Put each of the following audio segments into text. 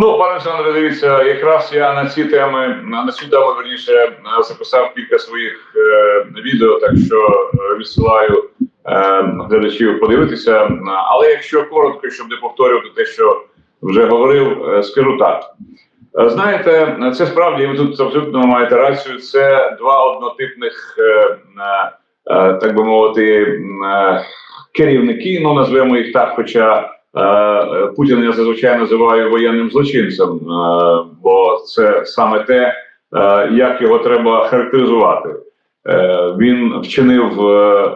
Ну, пане Олександре, дивіться, якраз я на ці теми, на цю тему верніше записав кілька своїх е, відео, так що е, відсилаю е, глядачів подивитися. Е, Але якщо коротко, щоб не повторювати те, що вже говорив, е, скажу так. Е, Знаєте, це справді ви тут абсолютно маєте рацію. Це два однотипних, е, е, е, так би мовити, е, керівники, ну назвемо їх так, хоча. Е, Путін я зазвичай називаю воєнним злочинцем, е, бо це саме те, е, як його треба характеризувати. Він вчинив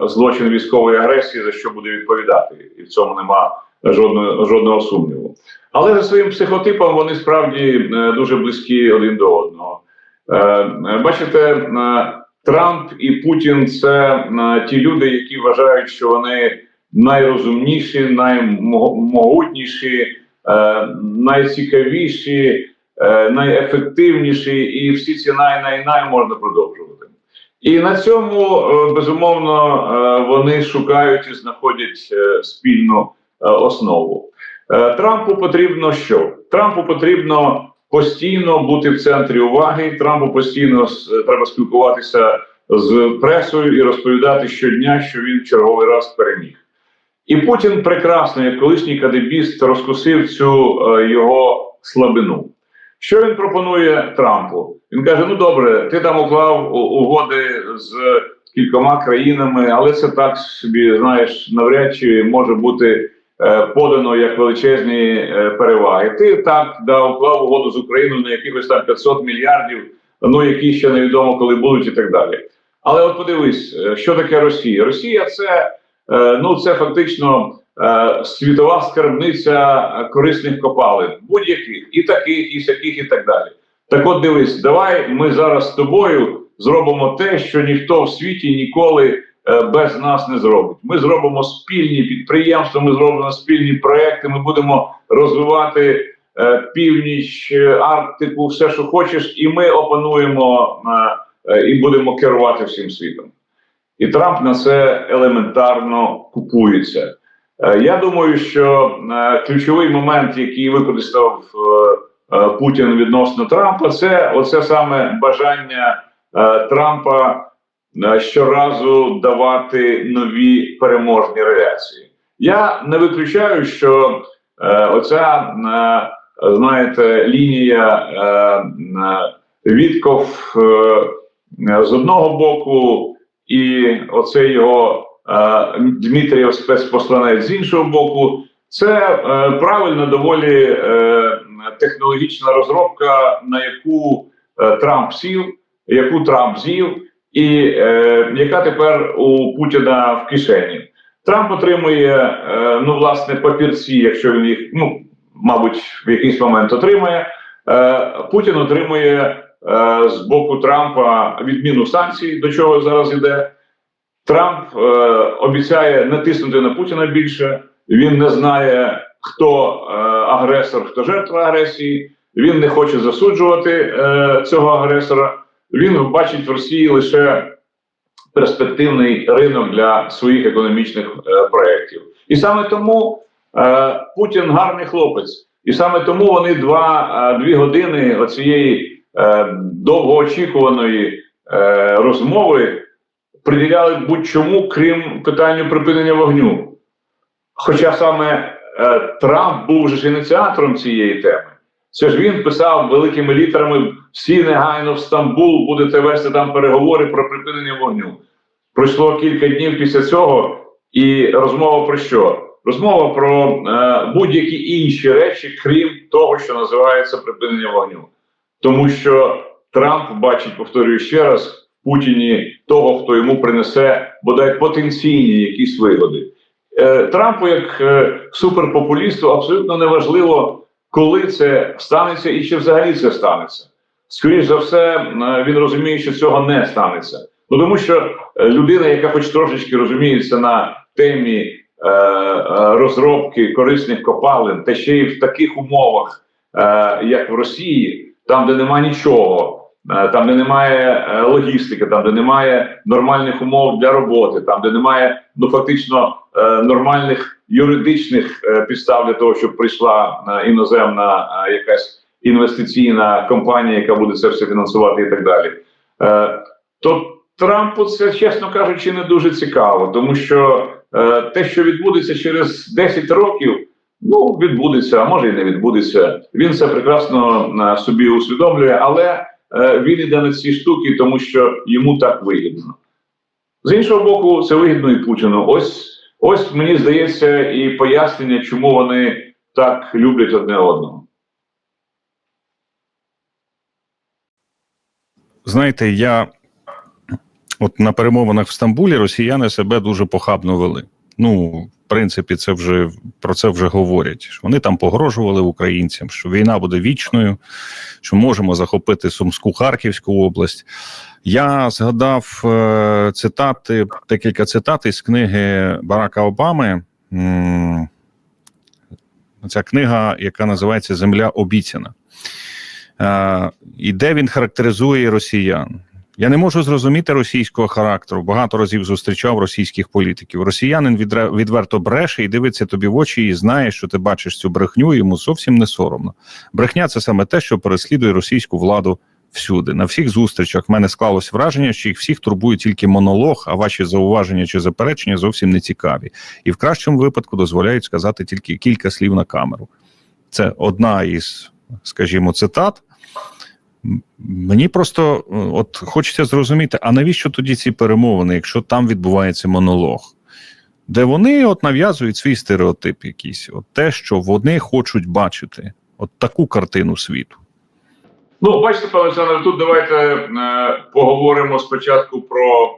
злочин військової агресії, за що буде відповідати, і в цьому нема жодного жодного сумніву. Але за своїм психотипом вони справді дуже близькі один до одного. Бачите, Трамп і Путін це ті люди, які вважають, що вони найрозумніші, наймогутніші, е, найцікавіші, е, найефективніші, і всі ці най-най-най можна продовжувати. І на цьому е, безумовно вони шукають і знаходять спільну основу. Трампу потрібно що? Трампу потрібно постійно бути в центрі уваги. Трампу постійно треба спілкуватися з пресою і розповідати щодня, що він черговий раз переміг. І Путін прекрасно, як колишній кадебіст, розкусив цю е, його слабину. Що він пропонує Трампу? Він каже: ну добре, ти там уклав угоди з кількома країнами, але це так собі, знаєш, навряд чи може бути е, подано як величезні е, переваги. Ти так да, уклав угоду з Україною на якихось там 500 мільярдів, ну які ще невідомо коли будуть, і так далі. Але от подивись, е, що таке Росія? Росія це ну це фактично е, світова скарбниця е, корисних копалин, будь-яких і таких, і сяких, і так далі. Так от дивись, давай ми зараз з тобою зробимо те, що ніхто в світі ніколи е, без нас не зробить. Ми зробимо спільні підприємства, ми зробимо спільні проекти. Ми будемо розвивати е, північ, е, Арктику, все, що хочеш, і ми опануємо е, е, і будемо керувати всім світом. І Трамп на це елементарно купується. Е, Я думаю, що е, ключовий момент, який використав е, Путін відносно Трампа, це оце саме бажання Трампа щоразу давати нові переможні реляції. Я не виключаю, що оця знаєте лінія Вітков е, з одного боку і оцей його е, Дмитрієв спецпосланець з іншого боку, це е, правильно доволі е, технологічна розробка, на яку е, Трамп сів, яку Трамп з'їв, і е, яка тепер у Путіна в кишені. Трамп отримує е, ну власне папірці, якщо він їх ну мабуть в якийсь момент отримає. Е, Путін отримує з боку Трампа відміну санкцій, до чого зараз йде. Трамп е, обіцяє натиснути на Путіна більше. Він не знає, хто е, агресор, хто жертва агресії. Він не хоче засуджувати е, цього агресора. Він бачить в Росії лише перспективний ринок для своїх економічних е, проєктів. І саме тому е, Путін гарний хлопець. І саме тому вони два, е, дві години оцієї е, довгоочікуваної е, розмови приділяли будь-чому, крім питанню припинення вогню. Хоча саме е, Трамп був же ж ініціатором цієї теми. Це ж він писав великими літерами: всі негайно в Стамбул будете вести там переговори про припинення вогню. Пройшло кілька днів після цього, і розмова про що? Розмова про е, будь-які інші речі, крім того, що називається припинення вогню. Тому що Трамп бачить, повторюю ще раз, Путіні того, хто йому принесе бодай потенційні якісь вигоди. Е, Трампу, як е, суперпопулісту, абсолютно неважливо, коли це станеться і чи взагалі це станеться. Скоріше за все, е, він розуміє, що цього не станеться. Ну тому що людина, яка хоч трошечки розуміється на темі е, розробки корисних копалин, та ще й в таких умовах, е, як в Росії, там, де нема нічого, е, там, де немає е, логістики, там, де немає нормальних умов для роботи, там, де немає ну фактично е, нормальних юридичних е, підстав для того, щоб прийшла е, іноземна е, якась інвестиційна компанія, яка буде це все фінансувати і так далі. Е, то Трампу це, чесно кажучи, не дуже цікаво, тому що е, те, що відбудеться через 10 років, ну відбудеться, а може і не відбудеться. Він це прекрасно е, собі усвідомлює, але е, він іде на ці штуки, тому що йому так вигідно. З іншого боку, це вигідно і Путіну. Ось ось мені здається, і пояснення, чому вони так люблять одне одного. Знаєте, я от на перемовинах в Стамбулі росіяни себе дуже похабно вели. Ну, в принципі, це вже про це вже говорять. Що вони там погрожували українцям, що війна буде вічною, що можемо захопити Сумську Харківську область. Я згадав е, цитати, декілька цитат із книги Барака Обами. Ця книга, яка називається Земля обіцяна. Е, і де він характеризує росіян. Я не можу зрозуміти російського характеру. Багато разів зустрічав російських політиків. Росіянин відверто бреше і дивиться тобі в очі, і знає, що ти бачиш цю брехню, і йому зовсім не соромно. Брехня це саме те, що переслідує російську владу всюди. На всіх зустрічах в мене склалось враження, що їх всіх турбує тільки монолог, а ваші зауваження чи заперечення зовсім не цікаві. І в кращому випадку дозволяють сказати тільки кілька слів на камеру. Це одна із, скажімо, цитат. Мені просто е, от хочеться зрозуміти, а навіщо тоді ці перемовини, якщо там відбувається монолог, де вони от нав'язують свій стереотип якийсь, от те, що вони хочуть бачити, от таку картину світу. Ну, бачите, пане Олександр, тут давайте е, поговоримо спочатку про е,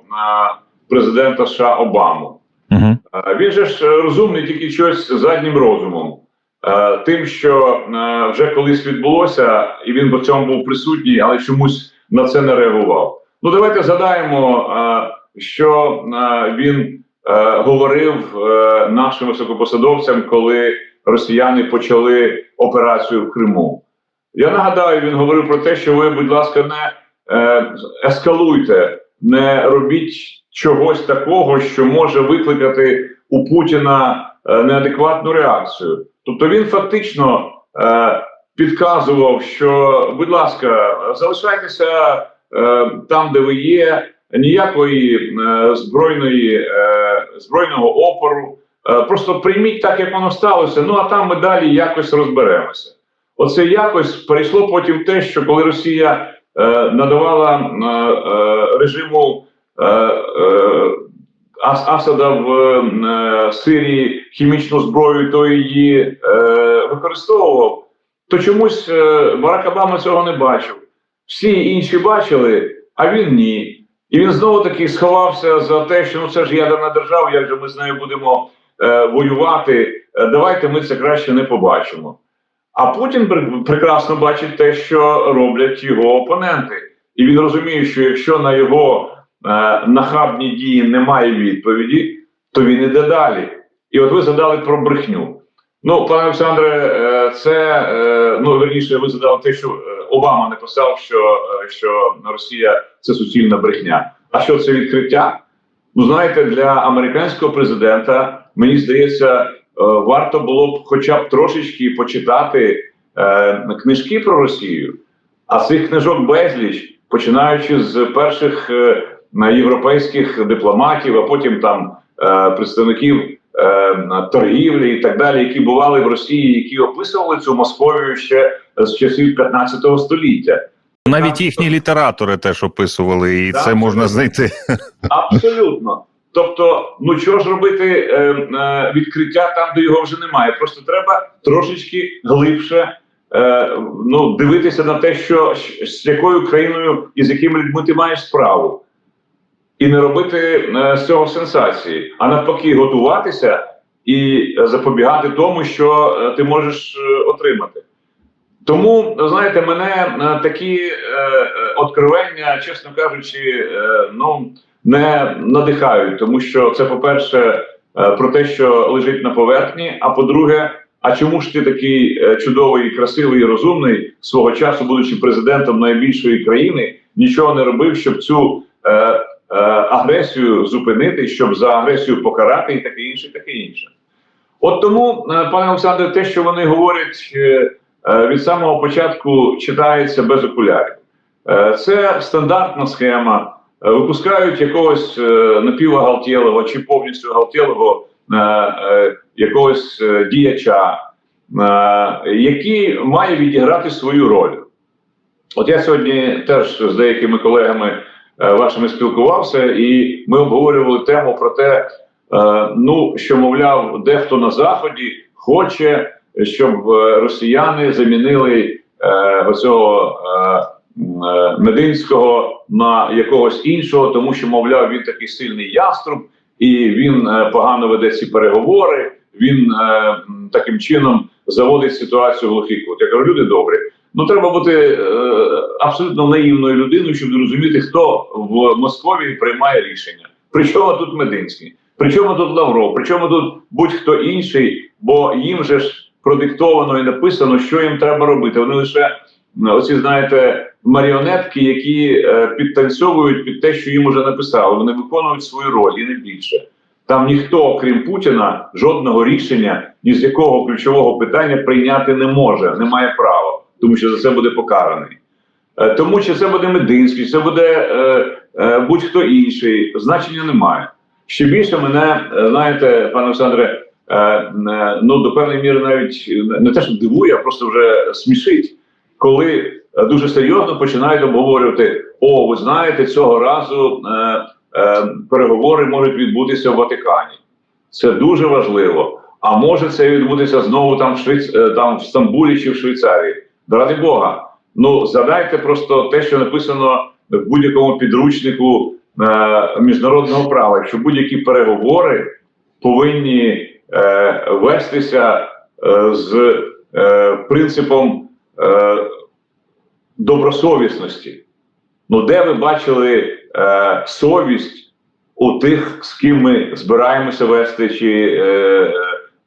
президента США Обаму. Угу. Е, Він же ж розумний тільки щось заднім розумом. Е, Тим, що е, вже колись відбулося, і він по цьому був присутній, але чомусь на це не реагував. Ну, давайте згадаємо, е, що він говорив нашим високопосадовцям, коли росіяни почали операцію в Криму. Я нагадаю, він говорив про те, що ви, будь ласка, не ескалуйте, не робіть чогось такого, що може викликати у Путіна неадекватну реакцію. Тобто він фактично е, підказував, що, будь ласка, залишайтеся е, там, де ви є, ніякої е, збройної е, збройного опору. Е, просто прийміть так, як воно сталося. Ну а там ми далі якось розберемося. Оце якось перейшло потім те, що коли Росія е, надавала е, е, режиму е, е, Асада в е, Сирії хімічну зброю, то її е, використовував, то чомусь е, Барак Обама цього не бачив. Всі інші бачили, а він ні. І він знову таки сховався за те, що ну це ж ядерна держава, як же ми з нею будемо е, воювати. Давайте ми це краще не побачимо. А Путін пр- прекрасно бачить те, що роблять його опоненти, і він розуміє, що якщо на його нахабні дії немає відповіді, то він іде далі. І от ви задали про брехню. Ну, пане Олександре, е, це е, ну верніше, ви задали те, що е, Обама написав, що, е, що Росія це суцільна брехня. А що це відкриття? Ну, знаєте, для американського президента мені здається, е, варто було б хоча б трошечки почитати е, книжки про Росію. А цих книжок безліч, починаючи з перших е, європейських дипломатів, а потім там е, представників е, торгівлі і так далі, які бували в Росії, які описували цю Московію ще з часів 15 століття. Навіть їхні літератори теж описували, і Так, це можна знайти. Абсолютно. Тобто, ну чого ж робити е, е, відкриття там, де його вже немає. Просто треба трошечки глибше е, ну, дивитися на те, що з якою країною і з якими людьми ти маєш справу. І не робити е, з цього сенсації, а навпаки, готуватися і е, запобігати тому, що е, ти можеш отримати. Тому, знаєте, мене такі е, чесно кажучи, ну не надихають, тому що це, по-перше, про те, що лежить на поверхні. А по-друге, а чому ж ти такий чудовий, красивий і розумний свого часу, будучи президентом найбільшої країни, нічого не робив, щоб цю е, агресію зупинити, щоб за агресію покарати і таке інше, таке інше. От тому, е, пане Олександре, те, що вони говорять е, е, від самого початку, читається без окулярів. Е, Це стандартна схема. Е, Випускають якогось е, напівогалтєлого чи повністю галтєлого е, е, якогось е, діяча, е, який має відіграти свою роль. От я сьогодні теж з деякими колегами е, вашими спілкувався, і ми обговорювали тему про те, е, ну що мовляв, дехто на заході хоче, щоб е, росіяни замінили е, оцього е, е, Мединського на якогось іншого, тому що, мовляв, він такий сильний яструб, і він е, погано веде ці переговори. Він е, таким чином заводить ситуацію в глухий кут. Я кажу, люди добрі. Ну, треба бути е, абсолютно наївною людиною, щоб зрозуміти, хто в Московії приймає рішення. Причому тут Мединський, причому тут Лавров, причому тут будь-хто інший, бо їм же ж продиктовано і написано, що їм треба робити. Вони лише оці, знаєте, маріонетки, які е, підтанцьовують під те, що їм уже написали. Вони виконують свою роль і не більше. Там ніхто, окрім Путіна, жодного рішення ні з якого ключового питання прийняти не може, не має права, тому що за це буде покараний. Е, Тому чи це буде Мединський, чи це буде е, е, будь-хто інший, значення немає. Ще більше мене, знаєте, пане Олександре, ну до певної міри навіть не те, що дивує, а просто вже смішить, коли дуже серйозно починають обговорювати: о, ви знаєте, цього разу переговори можуть відбутися в Ватикані. Це дуже важливо. А може це відбутися знову там в Швейц... там в Стамбулі чи в Швейцарії. Ради Бога. Ну згадайте просто те, що написано в будь-якому підручнику е, міжнародного права, що будь-які переговори повинні е, вестися е, з е, принципом е, добросовісності. Ну, де ви бачили е, совість у тих, з ким ми збираємося вести, чи е,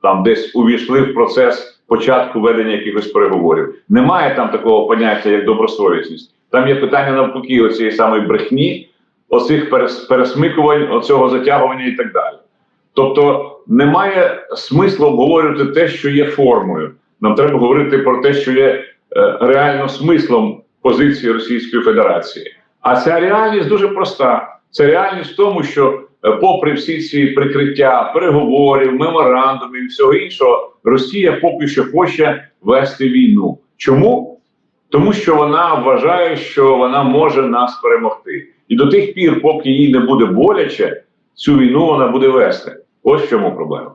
там десь увійшли в процес початку ведення якихось переговорів? Немає там такого поняття, як добросовісність. Там є питання навпаки оцієї самої брехні, оцих пересмикувань, оцього затягування і так далі. Тобто немає смислу обговорювати те, що є формою. Нам треба говорити про те, що є е, реально смислом позиції Російської Федерації. А ця реальність дуже проста. Це реальність в тому, що, попри всі ці прикриття переговорів, меморандумів і всього іншого, Росія поки що хоче вести війну. Чому? Тому що вона вважає, що вона може нас перемогти. І до тих пір, поки їй не буде боляче, цю війну вона буде вести. Ось в чому проблема.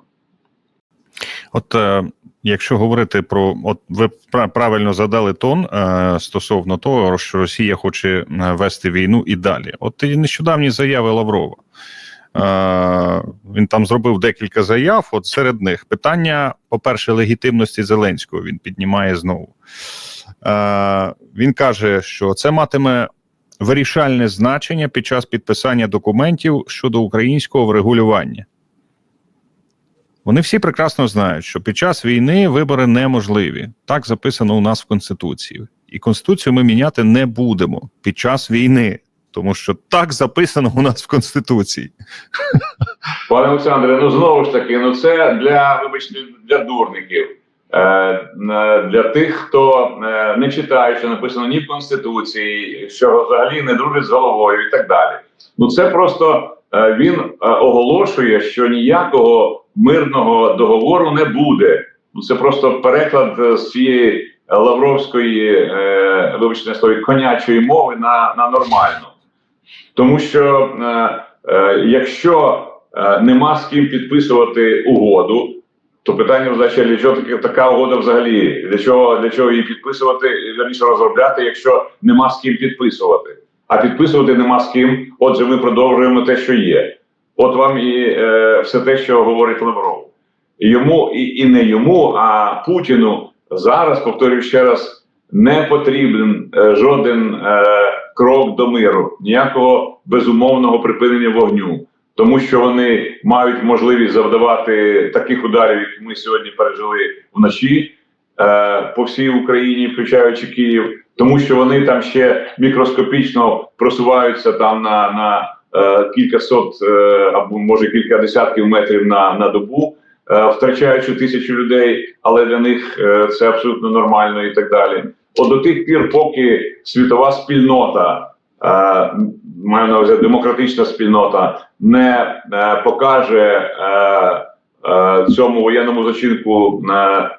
От е, якщо говорити про, от ви пра- правильно задали тон е, стосовно того, що Росія хоче е, вести війну і далі. От і нещодавні заяви Лаврова. Е, він там зробив декілька заяв. От серед них питання, по-перше, легітимності Зеленського він піднімає знову. Е, він каже, що це матиме вирішальне значення під час підписання документів щодо українського врегулювання. Вони всі прекрасно знають, що під час війни вибори неможливі. Так записано у нас в Конституції. І Конституцію ми міняти не будемо під час війни, тому що так записано у нас в Конституції. Пане Олександре, ну знову ж таки, ну це для вибачте для дурників, е, е, для тих, хто е, не читає, що написано ні в Конституції, що взагалі не дружить з головою і так далі. Ну це просто він оголошує, що ніякого мирного договору не буде. Ну це просто переклад з цієї лавровської, вибачте, слові, конячої мови на, на нормальну. Тому що е, е, якщо е, нема з ким підписувати угоду, то питання взагалі, для чого таки- така угода взагалі? Для чого, для чого її підписувати, вірніше розробляти, якщо нема з ким підписувати? А підписувати нема з ким. Отже, ми продовжуємо те, що є. От вам і е, все те, що говорить Лавров. Йому і, і не йому, а Путіну зараз, повторюю ще раз, не потрібен е, жоден е, крок до миру, ніякого безумовного припинення вогню, тому що вони мають можливість завдавати таких ударів, які ми сьогодні пережили вночі е, по всій Україні, включаючи Київ, тому що вони там ще мікроскопічно просуваються там на, на е, кількасот е, або може кілька десятків метрів на, на добу, е, втрачаючи тисячу людей, але для них е, це абсолютно нормально і так далі. От до тих пір, поки світова спільнота, е, маю на увазі демократична спільнота, не е, покаже е, цьому воєнному зачинку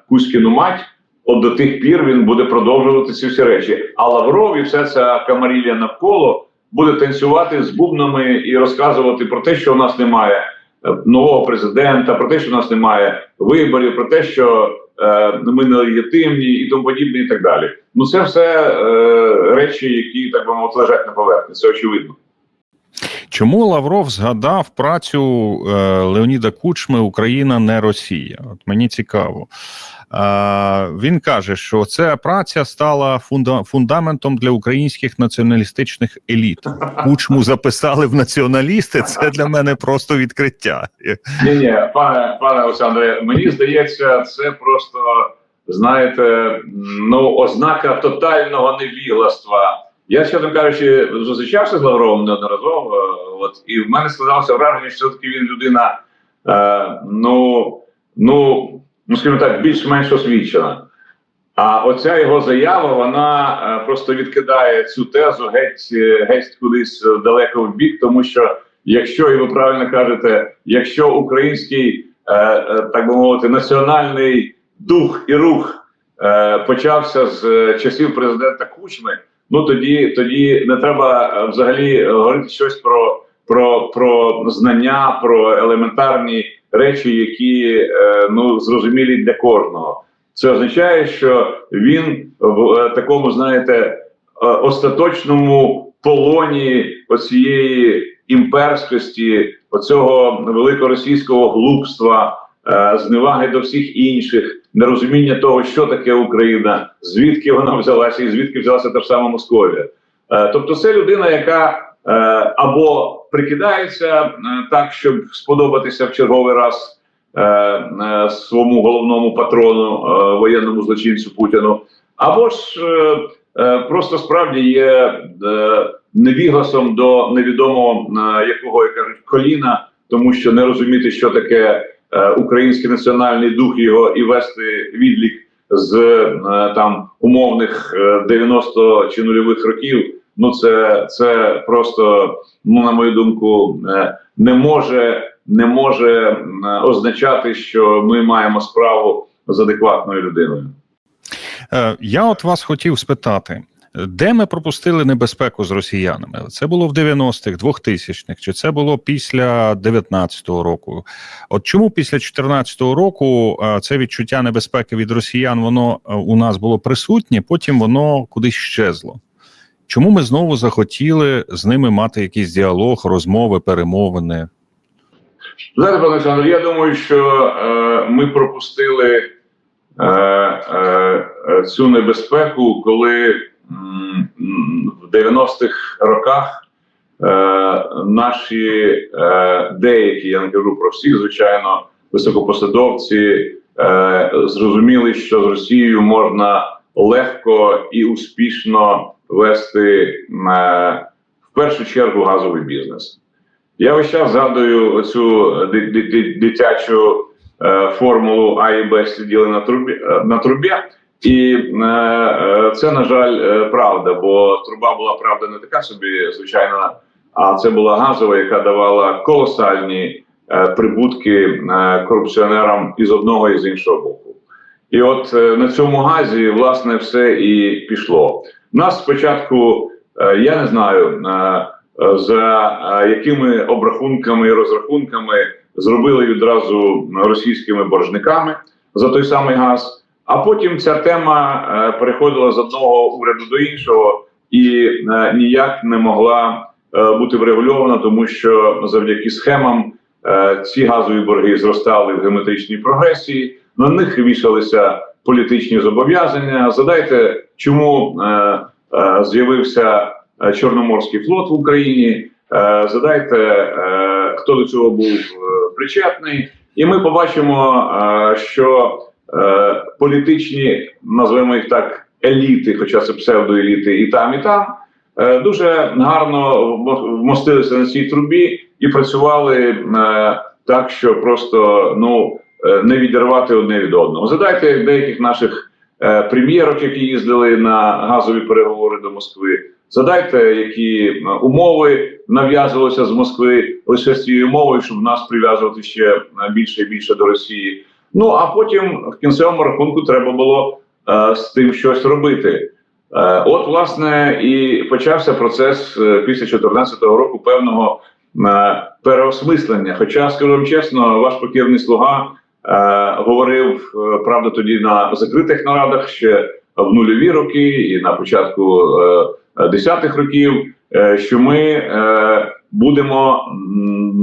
Кузькіну мать, от до тих пір він буде продовжувати ці всі речі. А Лавров і вся ця камарілля навколо буде танцювати з бубнами і розказувати про те, що у нас немає нового президента, про те, що у нас немає виборів, про те, що е, не нелегітимні і тому подібне, і так далі. Ну це все е, речі, які так би мовити лежать на поверхні. Це очевидно. Чому Лавров згадав працю е, Леоніда Кучми Україна не Росія? От мені цікаво. Е, він каже, що ця праця стала фунда- фундаментом для українських націоналістичних еліт. Кучму записали в націоналісти. Це для мене просто відкриття. Ні, ні, пане пане Олександре, мені здається, це просто знаєте, ну ознака тотального невігластва. Я, чесно кажучи, зустрічався з Лавровим неодноразово. е, От і в мене складалося враження, що все-таки він людина, е, ну, ну, ну скажімо так, більш-менш освічена. А оця його заява, вона е, просто відкидає цю тезу геть, е, геть кудись е, далеко в бік, тому що якщо, і ви правильно кажете, якщо український, е, так би мовити, національний дух і рух е, почався з часів президента Кучми, ну тоді, тоді не треба е, взагалі говорити щось про, про, про знання, про елементарні речі, які е, ну зрозумілі для кожного. Це означає, що він в е, такому, знаєте, е, остаточному полоні оцієї імперськості, оцього великоросійського глупства, е, зневаги до всіх інших, нерозуміння того, що таке Україна, звідки вона взялася, і звідки взялася та ж сама Московія. Е, Тобто, це людина, яка е, або прикидається е, так, щоб сподобатися в черговий раз своєму головному патрону, воєнному злочинцю Путіну, або ж просто справді є невігласом до невідомого якого як кажуть коліна, тому що не розуміти, що таке український національний дух його і вести відлік з е, там умовних е, 90 чи нульових років. Ну це, це просто, ну на мою думку, е, не може не може означати, що ми маємо справу з адекватною людиною. Е, Я от вас хотів спитати, де ми пропустили небезпеку з росіянами? Це було в 90-х, 2000-х, чи це було після 19-го року? От чому після 14-го року е, це відчуття небезпеки від росіян воно е, у нас було присутнє, потім воно кудись щезло? Чому ми знову захотіли з ними мати якийсь діалог, розмови, перемовини? Знаєте, пане Олександр, я думаю, що е, ми пропустили е, е, цю небезпеку, коли в 90-х роках е, наші е, деякі, я не кажу про всіх, звичайно, високопосадовці е, зрозуміли, що з Росією можна легко і успішно вести е, в першу чергу газовий бізнес. Я весь час згадую цю ди- ди- ди- дитячу е, формулу А і Б сиділи на трубі е, на трубі, і е, е, це, на жаль, е, правда, бо труба була правда не така собі, звичайно, а це була газова, яка давала колосальні прибутки корупціонерам із одного і з іншого боку. І от на цьому газі власне все і пішло. Нас спочатку, я не знаю. За якими обрахунками і розрахунками зробили відразу російськими боржниками за той самий газ. А потім ця тема е, переходила з одного уряду до іншого і е, ніяк не могла е, бути врегульована, тому що завдяки схемам ці газові борги зростали в геометричній прогресії. На них вішалися політичні зобов'язання. Задайте, чому з'явився Чорноморський флот в Україні. Задайте, хто до цього був причетний, і ми побачимо, що політичні, назвемо їх так, еліти, хоча це псевдоеліти, і там, і там, е, дуже гарно вмо- вмостилися на цій трубі і працювали е, так, що просто ну е, не відірвати одне від одного. Задайте деяких наших е, прем'єрок, які їздили на газові переговори до Москви. Задайте, які е, умови нав'язувалися з Москви лише з цією умовою, щоб нас прив'язувати ще е, більше і більше до Росії. Ну а потім в кінцевому рахунку треба було е, з тим щось робити. Е, от, власне, і почався процес е, після 2014 року певного е, переосмислення. Хоча, скажу вам чесно, ваш покірний слуга е, говорив е, правда тоді на закритих нарадах ще в нульові роки і на початку е, десятих років, е, що ми е, будемо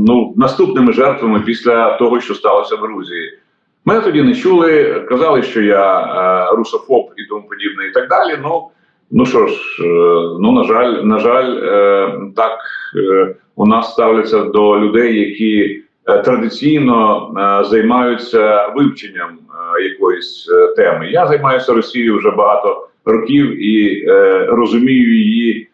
ну, наступними жертвами після того, що сталося в Грузії. Мене тоді не чули, казали, що я е, русофоб і тому подібне, і так далі. Ну, ну що ж, е, ну на жаль, на жаль, е, так у нас ставляться до людей, які традиційно займаються вивченням якоїсь теми. Я займаюся Росією вже багато років і розумію її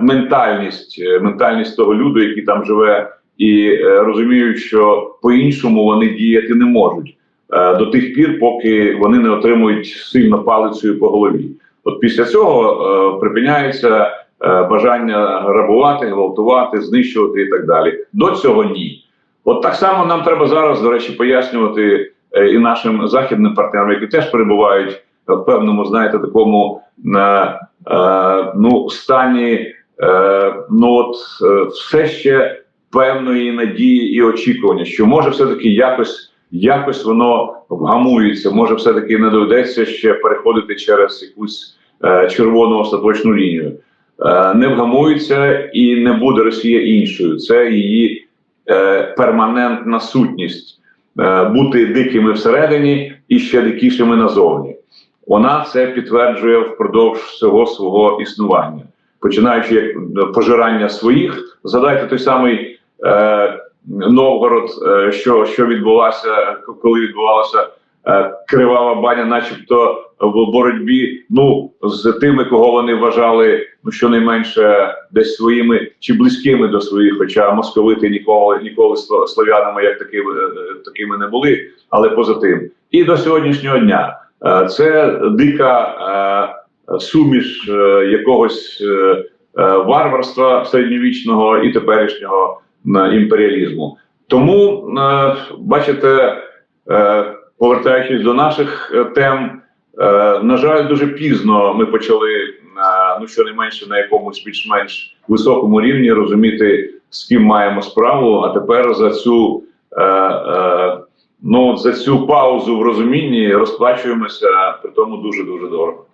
ментальність, ментальність того люду, який там живе, і розумію, що по-іншому вони діяти не можуть до тих пір, поки вони не отримують сильно палицею по голові. От після цього е, припиняється е, бажання грабувати, гвалтувати, знищувати і так далі. До цього ні. От так само нам треба зараз, до речі, пояснювати е, і нашим західним партнерам, які теж перебувають в певному, знаєте, такому е, е, ну, стані, е, ну от е, все ще певної надії і очікування, що може все-таки якось, якось воно вгамується, може все-таки не доведеться ще переходити через якусь е, червону остаточну лінію. Е, не вгамується і не буде Росія іншою. Це її е, перманентна сутність е, бути дикими всередині і ще дикішими назовні. Вона це підтверджує впродовж всього свого існування, починаючи як пожирання своїх. Згадайте той самий е, Новгород, е, що, що відбулося, коли відбувалася е, кривава баня, начебто в боротьбі ну з тими, кого вони вважали ну щонайменше десь своїми чи близькими до своїх, хоча московити ніколи ніколи слов'янами як такими, е, такими не були, але поза тим. І до сьогоднішнього дня це дика суміш якогось варварства середньовічного і теперішнього імперіалізму. Тому, е, бачите, е, повертаючись до наших е, тем, на жаль, дуже пізно ми почали ну щонайменше на якомусь більш-менш високому рівні розуміти, з ким маємо справу. А тепер за цю ну за цю паузу в розумінні розплачуємося при тому дуже дуже дорого.